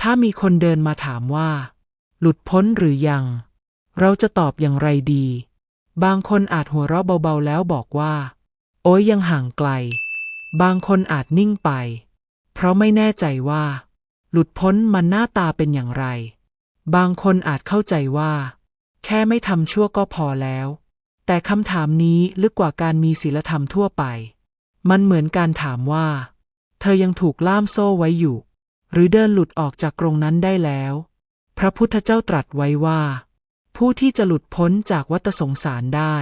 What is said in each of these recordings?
ถ้ามีคนเดินมาถามว่า หลุดพ้นหรือยัง เราจะตอบอย่างไรดี บางคนอาจหัวเราะเบาๆแล้วบอกว่า โอ้ยยังห่างไกล บางคนอาจนิ่งไป เพราะไม่แน่ใจว่า หลุดพ้นมันหน้าตาเป็นอย่างไร บางคนอาจเข้าใจว่า แค่ไม่ทำชั่วก็พอแล้ว แต่คำถามนี้ลึกกว่าการมีศีลธรรมทั่วไป มันเหมือนการถามว่า เธอยังถูกล่ามโซ่ไว้อยู่ หรือเดินหลุดออกจากกรงนั้นได้แล้ว พระพุทธเจ้าตรัสไว้ว่า ผู้ที่จะหลุดพ้นจากวัฏสงสารได้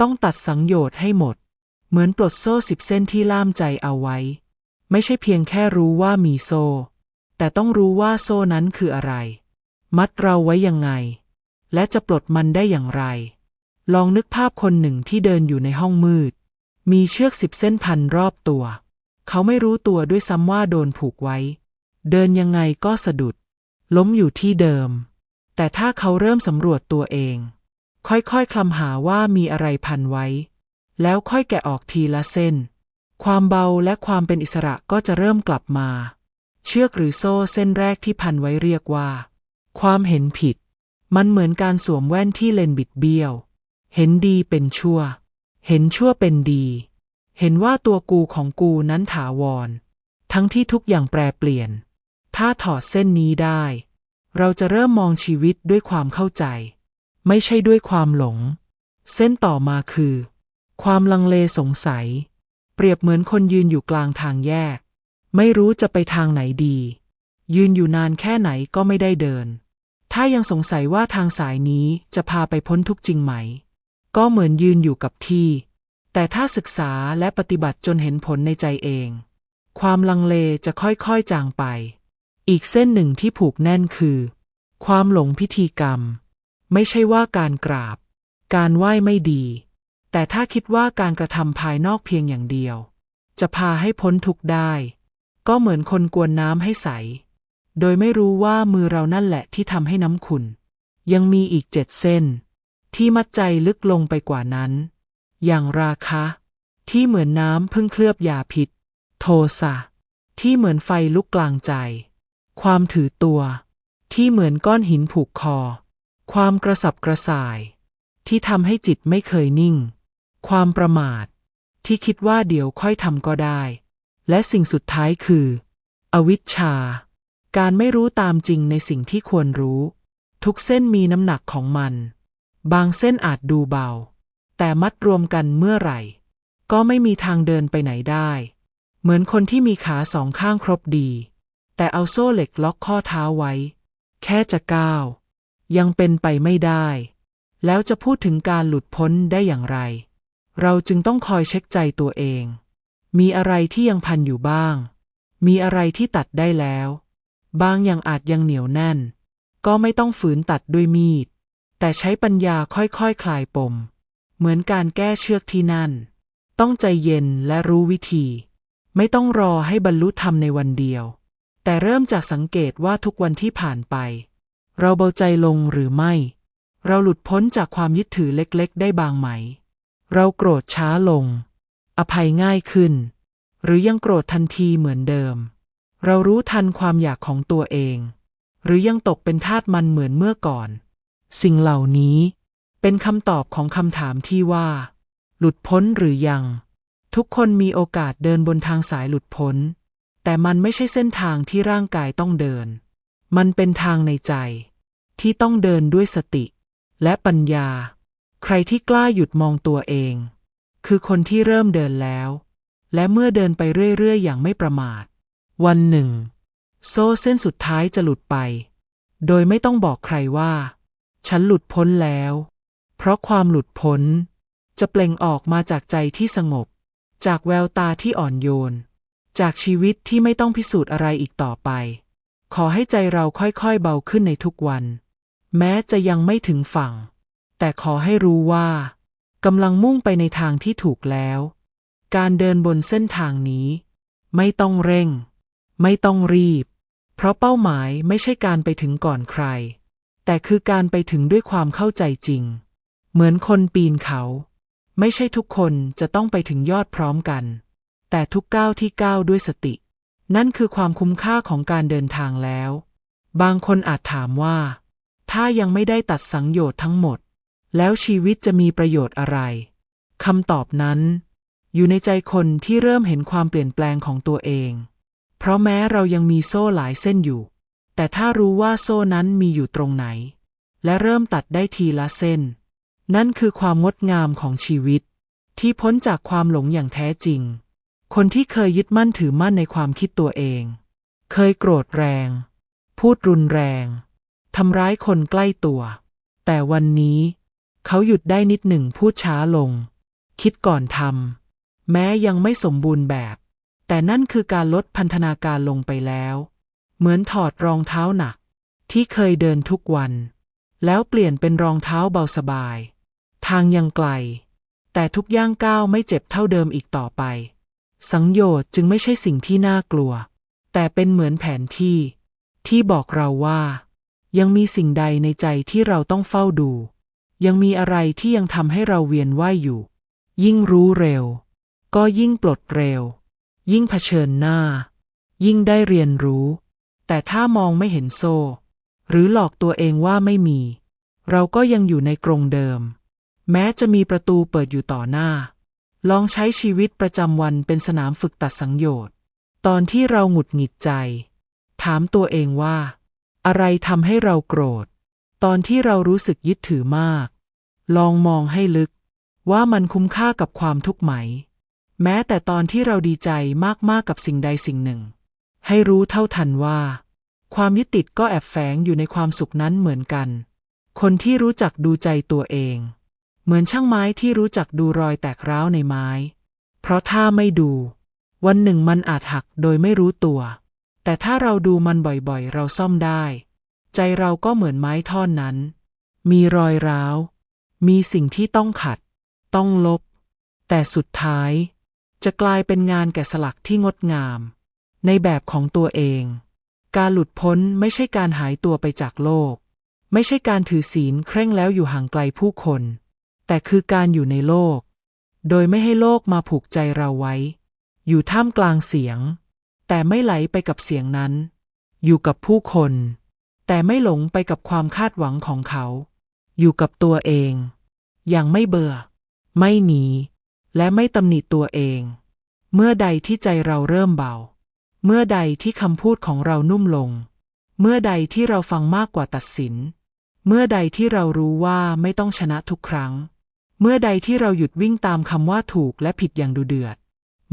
ต้องตัดสังโยชน์ให้หมด เหมือนปลดโซ่สิบเส้นที่ล่ามใจเอาไว้ ไม่ใช่เพียงแค่รู้ว่ามีโซ่ แต่ต้องรู้ว่าโซ่นั้นคืออะไร มัดเราไว้ยังไง และจะปลดมันได้อย่างไร ลองนึกภาพคนหนึ่งที่เดินอยู่ในห้องมืด มีเชือกสิบเส้นพันรอบตัว เขาไม่รู้ตัวด้วยซ้ำว่าโดนผูกไว้ เดินยังไงก็สะดุด ล้มอยู่ที่เดิม แต่ถ้าเขาเริ่มสำรวจตัวเอง ค่อยๆคลำหาว่ามีอะไรพันไว้ แล้วค่อยแกะออกทีละเส้น ความเบาและความเป็นอิสระก็จะเริ่มกลับมา เชือกหรือโซ่เส้นแรกที่พันไว้เรียกว่า ความเห็นผิด มันเหมือนการสวมแว่นที่เลนบิดเบี้ยว เห็นดีเป็นชั่ว เห็นชั่วเป็นดี เห็นว่าตัวกูของกูนั้นถาวร ทั้งที่ทุกอย่างแปรเปลี่ยน ถ้าถอดเส้นนี้ได้ เราจะเริ่มมองชีวิตด้วยความเข้าใจ ไม่ใช่ด้วยความหลง เส้นต่อมาคือ ความลังเลสงสัย เปรียบเหมือนคนยืนอยู่กลางทางแยก ไม่รู้จะไปทางไหนดี ยืนอยู่นานแค่ไหนก็ไม่ได้เดิน ถ้ายังสงสัยว่าทางสายนี้จะพาไปพ้นทุกข์จริงไหม ก็เหมือนยืนอยู่กับที่ แต่ถ้าศึกษาและปฏิบัติจนเห็นผลในใจเอง ความลังเลจะค่อยๆจางไป อีกเส้นหนึ่งที่ผูกแน่นคือ ความหลงพิธีกรรม ไม่ใช่ว่าการกราบ การไหว้ไม่ดี แต่ถ้าคิดว่าการกระทำภายนอกเพียงอย่างเดียว จะพาให้พ้นทุกข์ได้ ก็เหมือนคนกวนน้ำให้ใส โดยไม่รู้ว่ามือเรานั่นแหละที่ทำให้น้ำขุ่นยังมีอีกเจ็ดเส้น ที่มัดใจลึกลงไปกว่านั้น อย่างราคะ ที่เหมือนน้ำพิ่งเคลือบยาพิษ โทสะที่เหมือนไฟลุกกลางใจ ความถือตัว ที่เหมือนก้อนหินผูกคอ ความกระสับกระส่าย ที่ทำให้จิตไม่เคยนิ่ง ความประมาท ที่คิดว่าเดี๋ยวค่อยทำก็ได้ และสิ่งสุดท้ายคือ อวิชชา การไม่รู้ตามจริงในสิ่งที่ควรรู้ ทุกเส้นมีน้ำหนักของมัน บางเส้นอาจดูเบา แต่มัดรวมกันเมื่อไหร่ ก็ไม่มีทางเดินไปไหนได้ เหมือนคนที่มีขาสองข้างครบดี แต่เอาโซ่เหล็กล็อกข้อเท้าไว้ แค่จะก้าว ยังเป็นไปไม่ได้ แล้วจะพูดถึงการหลุดพ้นได้อย่างไร เราจึงต้องคอยเช็คใจตัวเอง มีอะไรที่ยังพันอยู่บ้าง มีอะไรที่ตัดได้แล้ว บางอย่างอาจยังเหนียวแน่น ก็ไม่ต้องฝืนตัดด้วยมีด แต่ใช้ปัญญาค่อยๆคคลายปม เหมือนการแก้เชือกที่นั่น ต้องใจเย็นและรู้วิธี ไม่ต้องรอให้บรรลุธรรมในวันเดียว แต่เริ่มจากสังเกตว่าทุกวันที่ผ่านไป เราเบาใจลงหรือไม่ เราหลุดพ้นจากความยึดถือเล็กๆ ได้บางไหม เราโกรธช้าลง อภัยง่ายขึ้น หรือยังโกรธทันทีเหมือนเดิม เรารู้ทันความอยากของตัวเอง หรือยังตกเป็นทาสมันเหมือนเมื่อก่อน สิ่งเหล่านี้ เป็นคำตอบของคำถามที่ว่า หลุดพ้นหรือยัง ทุกคนมีโอกาสเดินบนทางสายหลุดพ้น แต่มันไม่ใช่เส้นทางที่ร่างกายต้องเดิน มันเป็นทางในใจ ที่ต้องเดินด้วยสติ และปัญญา ใครที่กล้าหยุดมองตัวเอง คือคนที่เริ่มเดินแล้ว และเมื่อเดินไปเรื่อยๆ อย่างไม่ประมาท วันหนึ่ง โซ่เส้นสุดท้ายจะหลุดไป โดยไม่ต้องบอกใครว่า ฉันหลุดพ้นแล้ว เพราะความหลุดพ้น จะเปล่งออกมาจากใจที่สงบ จากแววตาที่อ่อนโยน จากชีวิตที่ไม่ต้องพิสูจน์อะไรอีกต่อไป ขอให้ใจเราค่อยๆเบาขึ้นในทุกวัน แม้จะยังไม่ถึงฝั่ง แต่ขอให้รู้ว่ากำลังมุ่งไปในทางที่ถูกแล้ว การเดินบนเส้นทางนี้ ไม่ต้องเร่ง ไม่ต้องรีบ เพราะเป้าหมายไม่ใช่การไปถึงก่อนใคร แต่คือการไปถึงด้วยความเข้าใจจริง เหมือนคนปีนเขา ไม่ใช่ทุกคนจะต้องไปถึงยอดพร้อมกัน แต่ทุกก้าวที่ก้าวด้วยสติ นั่นคือความคุ้มค่าของการเดินทางแล้ว บางคนอาจถามว่า ถ้ายังไม่ได้ตัดสังโยชน์ทั้งหมด แล้วชีวิตจะมีประโยชน์อะไรคำตอบนั้น อยู่ในใจคนที่เริ่มเห็นความเปลี่ยนแปลงของตัวเอง เพราะแม้เรายังมีโซ่หลายเส้นอยู่ แต่ถ้ารู้ว่าโซ่นั้นมีอยู่ตรงไหน และเริ่มตัดได้ทีละเส้น นั่นคือความงดงามของชีวิต ที่พ้นจากความหลงอย่างแท้จริง คนที่เคยยึดมั่นถือมั่นในความคิดตัวเอง เคยโกรธแรง พูดรุนแรง ทำร้ายคนใกล้ตัว แต่วันนี้ เขาหยุดได้นิดหนึ่งพูดช้าลง คิดก่อนทำแม้ยังไม่สมบูรณ์แบบ แต่นั่นคือการลดพันธนาการลงไปแล้ว เหมือนถอดรองเท้าหนัก ที่เคยเดินทุกวัน แล้วเปลี่ยนเป็นรองเท้าเบาสบาย ทางยังไกล แต่ทุกย่างก้าวไม่เจ็บเท่าเดิมอีกต่อไป สังโยชน์จึงไม่ใช่สิ่งที่น่ากลัว แต่เป็นเหมือนแผนที่ ที่บอกเราว่า ยังมีสิ่งใดในใจที่เราต้องเฝ้าดู ยังมีอะไรที่ยังทำให้เราเวียนว่ายอยู่ ยิ่งรู้เร็ว ก็ยิ่งปลดเร็ว ยิ่งเผชิญหน้า ยิ่งได้เรียนรู้ แต่ถ้ามองไม่เห็นโซ่ หรือหลอกตัวเองว่าไม่มี เราก็ยังอยู่ในกรงเดิม แม้จะมีประตูเปิดอยู่ต่อหน้า ลองใช้ชีวิตประจำวันเป็นสนามฝึกตัดสังโยชน์ ตอนที่เราหงุดหงิดใจ ถามตัวเองว่า อะไรทำให้เราโกรธ ตอนที่เรารู้สึกยึดถือมาก ลองมองให้ลึก ว่ามันคุ้มค่ากับความทุกข์ไหม แม้แต่ตอนที่เราดีใจมากๆกับสิ่งใดสิ่งหนึ่ง ให้รู้เท่าทันว่า ความยึดติดก็แอบแฝงอยู่ในความสุขนั้นเหมือนกัน คนที่รู้จักดูใจตัวเอง เหมือนช่างไม้ที่รู้จักดูรอยแตกร้าวในไม้ เพราะถ้าไม่ดู วันหนึ่งมันอาจหักโดยไม่รู้ตัว แต่ถ้าเราดูมันบ่อยๆ เราซ่อมได้ ใจเราก็เหมือนไม้ท่อนนั้น มีรอยร้าว มีสิ่งที่ต้องขัด ต้องลบ แต่สุดท้าย จะกลายเป็นงานแกะสลักที่งดงาม ในแบบของตัวเอง การหลุดพ้นไม่ใช่การหายตัวไปจากโลก ไม่ใช่การถือศีลเคร่งแล้วอยู่ห่างไกลผู้คน แต่คือการอยู่ในโลก โดยไม่ให้โลกมาผูกใจเราไว้ อยู่ท่ามกลางเสียง แต่ไม่ไหลไปกับเสียงนั้น อยู่กับผู้คน แต่ไม่หลงไปกับความคาดหวังของเขา อยู่กับตัวเอง อย่างไม่เบื่อ ไม่หนี และไม่ตำหนิตัวเอง เมื่อใดที่ใจเราเริ่มเบา เมื่อใดที่คำพูดของเรานุ่มลง เมื่อใดที่เราฟังมากกว่าตัดสิน เมื่อใดที่เรารู้ว่าไม่ต้องชนะทุกครั้ง เมื่อใดที่เราหยุดวิ่งตามคำว่าถูกและผิดอย่างดุเดือด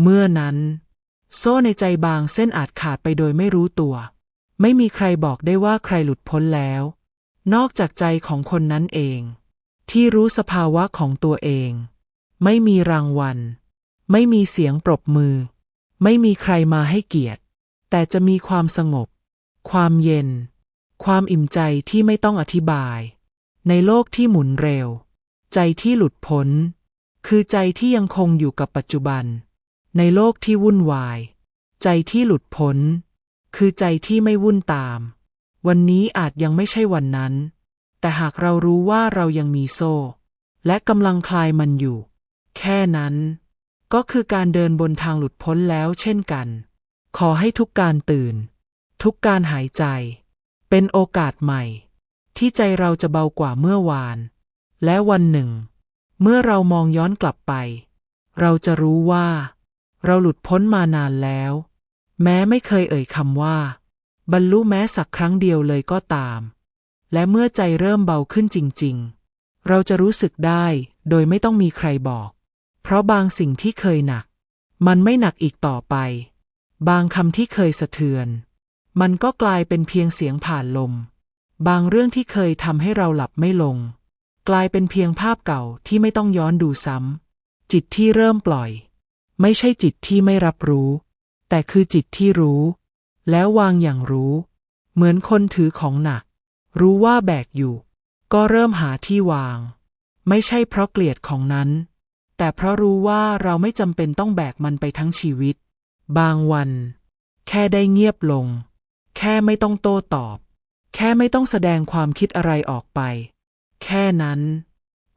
เมื่อนั้น โซ่ในใจบางเส้นอาจขาดไปโดยไม่รู้ตัว ไม่มีใครบอกได้ว่าใครหลุดพ้นแล้ว นอกจากใจของคนนั้นเอง ที่รู้สภาวะของตัวเอง ไม่มีรางวัล ไม่มีเสียงปรบมือ ไม่มีใครมาให้เกียรติ แต่จะมีความสงบ ความเย็น ความอิ่มใจที่ไม่ต้องอธิบาย ในโลกที่หมุนเร็ว ใจที่หลุดพ้น คือใจที่ยังคงอยู่กับปัจจุบัน ในโลกที่วุ่นวาย ใจที่หลุดพ้น คือใจที่ไม่วุ่นตาม วันนี้อาจยังไม่ใช่วันนั้น แต่หากเรารู้ว่าเรายังมีโซ่ และกำลังคลายมันอยู่ แค่นั้น ก็คือการเดินบนทางหลุดพ้นแล้วเช่นกัน ขอให้ทุกการตื่น ทุกการหายใจ เป็นโอกาสใหม่ ที่ใจเราจะเบากว่าเมื่อวาน และวันหนึ่ง เมื่อเรามองย้อนกลับไป เราจะรู้ว่า เราหลุดพ้นมานานแล้ว แม้ไม่เคยเอ่ยคำว่า บรรลุแม้สักครั้งเดียวเลยก็ตาม และเมื่อใจเริ่มเบาขึ้นจริง ๆ เราจะรู้สึกได้โดยไม่ต้องมีใครบอก เพราะบางสิ่งที่เคยหนัก มันไม่หนักอีกต่อไป บางคำที่เคยสะเทือน มันก็กลายเป็นเพียงเสียงผ่านลม บางเรื่องที่เคยทำให้เราหลับไม่ลง กลายเป็นเพียงภาพเก่าที่ไม่ต้องย้อนดูซ้ำ จิตที่เริ่มปล่อย ไม่ใช่จิตที่ไม่รับรู้ แต่คือจิตที่รู้ แล้ววางอย่างรู้ เหมือนคนถือของหนัก รู้ว่าแบกอยู่ ก็เริ่มหาที่วาง ไม่ใช่เพราะเกลียดของนั้น แต่เพราะรู้ว่าเราไม่จำเป็นต้องแบกมันไปทั้งชีวิต บางวัน แค่ได้เงียบลง แค่ไม่ต้องโต้ตอบ แค่ไม่ต้องแสดงความคิดอะไรออกไป แค่นั้น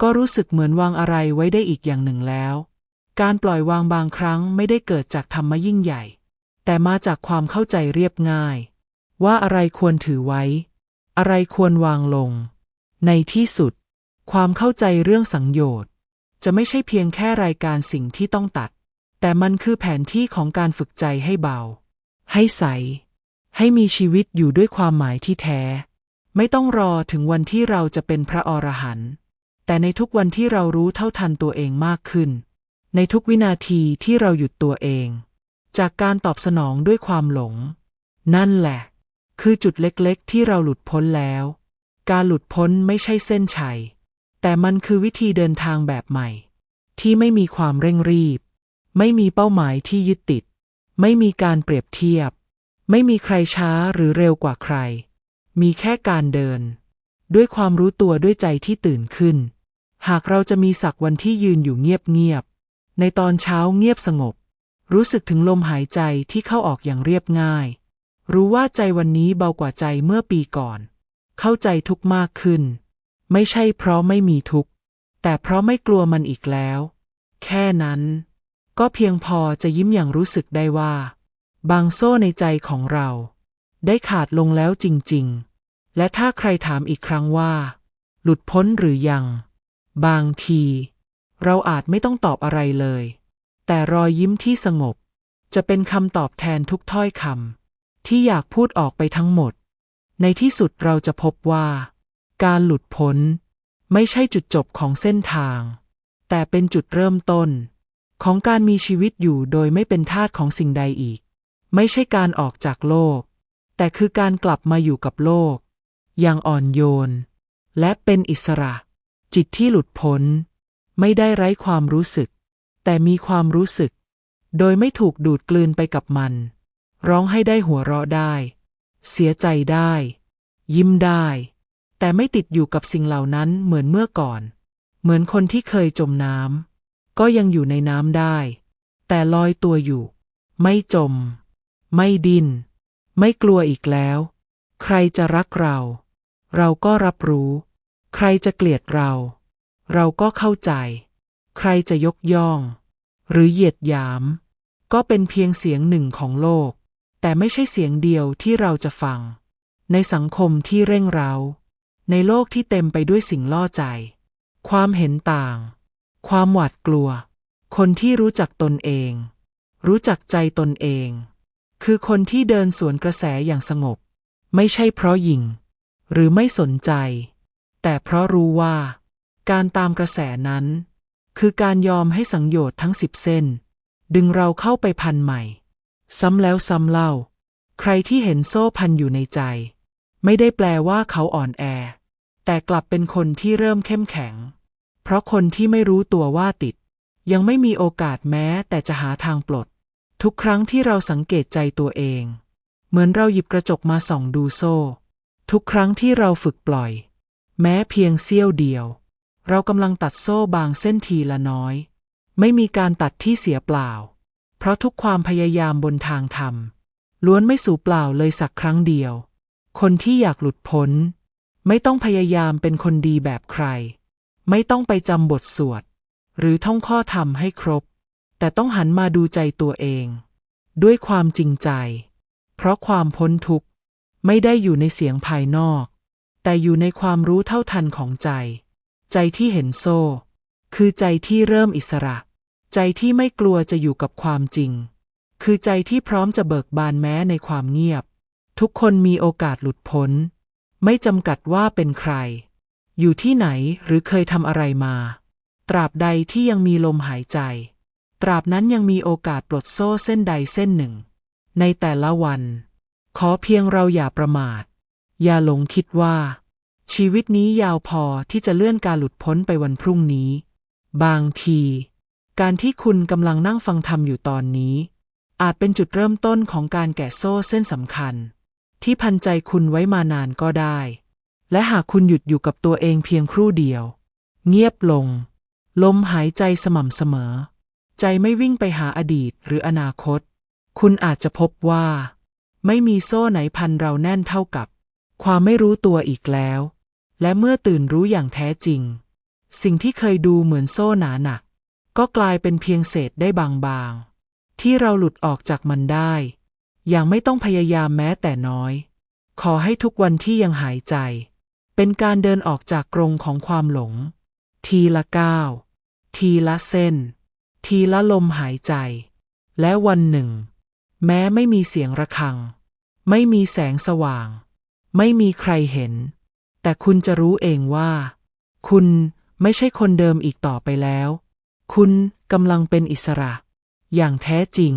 ก็รู้สึกเหมือนวางอะไรไว้ได้อีกอย่างหนึ่งแล้ว การปล่อยวางบางครั้งไม่ได้เกิดจากธรรมะยิ่งใหญ่ แต่มาจากความเข้าใจเรียบง่าย ว่าอะไรควรถือไว้ อะไรควรวางลง ในที่สุด ความเข้าใจเรื่องสังโยชน์ จะไม่ใช่เพียงแค่รายการสิ่งที่ต้องตัด แต่มันคือแผนที่ของการฝึกใจให้เบา ให้ใส ให้มีชีวิตอยู่ด้วยความหมายที่แท้ ไม่ต้องรอถึงวันที่เราจะเป็นพระอรหันต์แต่ในทุกวันที่เรารู้เท่าทันตัวเองมากขึ้น ในทุกวินาทีที่เราหยุดตัวเอง จากการตอบสนองด้วยความหลง นั่นแหละ คือจุดเล็กๆ ที่เราหลุดพ้นแล้ว การหลุดพ้นไม่ใช่เส้นชัย แต่มันคือวิธีเดินทางแบบใหม่ ที่ไม่มีความเร่งรีบ ไม่มีเป้าหมายที่ยึดติด ไม่มีการเปรียบเทียบ ไม่มีใครช้าหรือเร็วกว่าใคร มีแค่การเดิน ด้วยความรู้ตัวด้วยใจที่ตื่นขึ้น หากเราจะมีสักวันที่ยืนอยู่เงียบๆ ในตอนเช้าเงียบสงบ รู้สึกถึงลมหายใจที่เข้าออกอย่างเรียบง่าย รู้ว่าใจวันนี้เบากว่าใจเมื่อปีก่อน เข้าใจทุกมากขึ้น ไม่ใช่เพราะไม่มีทุกข์แต่เพราะไม่กลัวมันอีกแล้ว แค่นั้น ก็เพียงพอจะยิ้มอย่างรู้สึกได้ว่า บางโซ่ในใจของเรา ได้ขาดลงแล้วจริง ๆ และถ้าใครถามอีกครั้งว่า หลุดพ้นหรือยัง บางที เราอาจไม่ต้องตอบอะไรเลย แต่รอยยิ้มที่สงบ จะเป็นคำตอบแทนทุกถ้อยคำที่อยากพูดออกไปทั้งหมด ในที่สุดเราจะพบว่า การหลุดพ้น ไม่ใช่จุดจบของเส้นทาง แต่เป็นจุดเริ่มต้น ของการมีชีวิตอยู่โดยไม่เป็นทาสของสิ่งใดอีก ไม่ใช่การออกจากโลก แต่คือการกลับมาอยู่กับโลก อย่างอ่อนโยน และเป็นอิสระ จิตที่หลุดพ้น ไม่ได้ไร้ความรู้สึก แต่มีความรู้สึก โดยไม่ถูกดูดกลืนไปกับมัน ร้องให้ได้หัวเราะได้ เสียใจได้ ยิ้มได้ แต่ไม่ติดอยู่กับสิ่งเหล่านั้นเหมือนเมื่อก่อน เหมือนคนที่เคยจมน้ำก็ยังอยู่ในน้ำได้ แต่ลอยตัวอยู่ ไม่จม ไม่ดิน้น ไม่กลัวอีกแล้ว ใครจะรักเรา เราก็รับรู้ ใครจะเกลียดเรา เราก็เข้าใจ ใครจะยกย่อง หรือเหยียดหยาม ก็เป็นเพียงเสียงหนึ่งของโลก แต่ไม่ใช่เสียงเดียวที่เราจะฟัง ในสังคมที่เร่งเร้า ในโลกที่เต็มไปด้วยสิ่งล่อใจ ความเห็นต่าง ความหวาดกลัว คนที่รู้จักตนเอง รู้จักใจตนเอง คือคนที่เดินสวนกระแสอย่างสงบ ไม่ใช่เพราะหยิง หรือไม่สนใจ แต่เพราะรู้ว่า การตามกระแสนั้น คือการยอมให้สังโยชน์ทั้งสิบเส้น ดึงเราเข้าไปพันใหม่ ซ้ำแล้วซ้ำเล่า ใครที่เห็นโซ่พันอยู่ในใจ ไม่ได้แปลว่าเขาอ่อนแอ แต่กลับเป็นคนที่เริ่มเข้มแข็ง เพราะคนที่ไม่รู้ตัวว่าติด ยังไม่มีโอกาสแม้แต่จะหาทางปลด ทุกครั้งที่เราสังเกตใจตัวเอง เหมือนเราหยิบกระจกมาส่องดูโซ่ ทุกครั้งที่เราฝึกปล่อย แม้เพียงเสี้ยวเดียว เรากำลังตัดโซ่บางเส้นทีละน้อย ไม่มีการตัดที่เสียเปล่า เพราะทุกความพยายามบนทางธรรม ล้วนไม่สูญเปล่าเลยสักครั้งเดียว คนที่อยากหลุดพ้น ไม่ต้องพยายามเป็นคนดีแบบใคร ไม่ต้องไปจำบทสวด หรือท่องข้อธรรมให้ครบ แต่ต้องหันมาดูใจตัวเอง ด้วยความจริงใจ เพราะความพ้นทุกข์ ไม่ได้อยู่ในเสียงภายนอก แต่อยู่ในความรู้เท่าทันของใจ ใจที่เห็นโซ่ คือใจที่เริ่มอิสระ ใจที่ไม่กลัวจะอยู่กับความจริง คือใจที่พร้อมจะเบิกบานแม้ในความเงียบ ทุกคนมีโอกาสหลุดพ้น ไม่จำกัดว่าเป็นใคร อยู่ที่ไหนหรือเคยทำอะไรมา ตราบใดที่ยังมีลมหายใจ ตราบนั้นยังมีโอกาสปลดโซ่เส้นใดเส้นหนึ่ง ในแต่ละวัน ขอเพียงเราอย่าประมาท อย่าหลงคิดว่า ชีวิตนี้ยาวพอที่จะเลื่อนการหลุดพ้นไปวันพรุ่งนี้ บางที การที่คุณกำลังนั่งฟังธรรมอยู่ตอนนี้ อาจเป็นจุดเริ่มต้นของการแกะโซ่เส้นสำคัญ ที่พันใจคุณไว้มานานก็ได้ และหากคุณหยุดอยู่กับตัวเองเพียงครู่เดียว เงียบลง ลมหายใจสม่ำเสมอ ใจไม่วิ่งไปหาอดีตหรืออนาคต คุณอาจจะพบว่า ไม่มีโซ่ไหนพันเราแน่นเท่ากับ ความไม่รู้ตัวอีกแล้ว และเมื่อตื่นรู้อย่างแท้จริง สิ่งที่เคยดูเหมือนโซ่หนาหนัก ก็กลายเป็นเพียงเศษได้บางๆ ที่เราหลุดออกจากมันได้ อย่างไม่ต้องพยายามแม้แต่น้อย ขอให้ทุกวันที่ยังหายใจ เป็นการเดินออกจากกรงของความหลง ทีละก้าวทีละเส้น ทีละลมหายใจ และวันหนึ่ง แม้ไม่มีเสียงระฆัง ไม่มีแสงสว่าง ไม่มีใครเห็น แต่คุณจะรู้เองว่า คุณไม่ใช่คนเดิมอีกต่อไปแล้ว คุณกำลังเป็นอิสระ อย่างแท้จริง